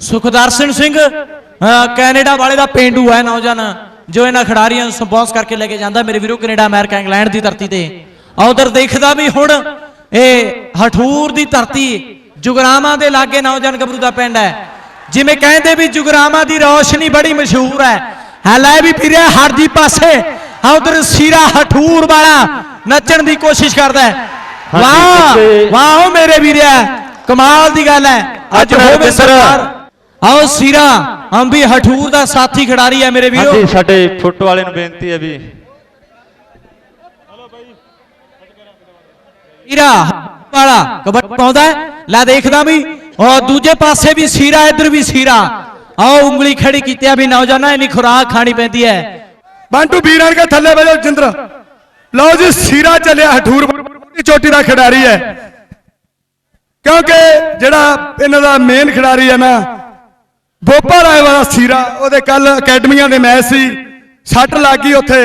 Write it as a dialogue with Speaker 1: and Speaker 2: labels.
Speaker 1: Sukhdarshan Singh Canada ਵਾਲੇ ਦਾ ਪੇਂਡੂ ਹੈ ਨੌਜਵਾਨ ਜੋ ਇਹਨਾਂ ਖਿਡਾਰੀਆਂ ਨੂੰ ਸਪੌਂਸ ਕਰਕੇ ਲੈ ਕੇ ਜਾਂਦਾ। ਮੇਰੇ ਵੀਰੋ ਕੈਨੇਡਾ ਅਮਰੀਕਾ ਇੰਗਲੈਂਡ ਦੀ ਧਰਤੀ ਤੇ। ਉਧਰ ਦੇਖਦਾ ਵੀ ਹੁਣ ਇਹ ਹਠੂਰ ਦੀ ਧਰਤੀ ਜੁਗਰਾਮਾ ਦੇ ਲਾਗੇ ਨੌਜਵਾਨ ਗੱਭਰੂ ਦਾ ਪਿੰਡ ਹੈ। ਜਿਵੇਂ ਕਹਿੰਦੇ ਵੀ ਜੁਗਰਾਮਾ ਦੀ ਰੌਸ਼ਨੀ ਬੜੀ ਮਸ਼ਹੂਰ ਹੈ। ਹੈ ਲੈ ਵੀ ਫਿਰਿਆ ਹਰਦੀ ਪਾਸੇ। ਉਧਰ ਸੀਰਾ ਹਠੂਰ ਵਾਲਾ ਨੱਚਣ ਦੀ ਕੋਸ਼ਿਸ਼ ਕਰਦਾ ਹੈ। ਵਾਹ ਵਾਹ ਮੇਰੇ ਵੀਰਿਆ ਕਮਾਲ ਦੀ ਗੱਲ ਹੈ। ਅੱਜ ਹੋਵੇ
Speaker 2: ਰਵਿੰਦਰ।
Speaker 1: ਆਓ ਸੀਰਾ ਅੰਬੀ ਹਠੂਰ ਦਾ ਸਾਥੀ ਖਿਡਾਰੀ ਹੈ ਮੇਰੇ ਵੀਰੋ।
Speaker 2: ਹਾਂਜੀ ਸਾਡੇ ਫੋਟੋ ਵਾਲੇ ਨੂੰ ਬੇਨਤੀ ਹੈ ਵੀ।
Speaker 1: ਸੀਰਾ ਵਾਲਾ ਕਬੱਡੀ ਪਾਉਂਦਾ ਹੈ। ਲੈ ਦੇਖਦਾ ਵੀ ਉਹ ਦੂਜੇ ਪਾਸੇ ਵੀ ਸੀਰਾ ਇੱਧਰ ਵੀ ਸੀਰਾ। ਆਓ ਉਂਗਲੀ ਖੜੀ ਕੀਤੀ ਆ ਵੀ ਨੌਜਵਾਨਾਂ ਇਹਨੀ ਖੁਰਾਕ ਖਾਣੀ ਪੈਂਦੀ ਹੈ।
Speaker 3: ਬੰਟੂ ਵੀਰਾਂ ਕੇ ਥੱਲੇ ਬਜੋ ਜਿੰਦਰ। ਲਓ ਜੀ ਸੀਰਾ ਚੱਲਿਆ ਹਠੂਰ ਦੀ ਚੋਟੀ ਦਾ ਖਿਡਾਰੀ ਹੈ। ਕਿਉਂਕਿ ਜਿਹੜਾ ਇਹਨਾਂ ਦਾ ਮੇਨ ਖਿਡਾਰੀ ਹੈ ਨਾ ਬੋਪਾ ਰਾਏ ਵਾਲਾ ਸੀਰਾ ਉਹਦੇ ਕੱਲ ਅਕੈਡਮੀਆਂ ਦੇ ਮੈਚ ਸੀ ਸੱਟ ਲੱਗ ਗਈ ਉੱਥੇ।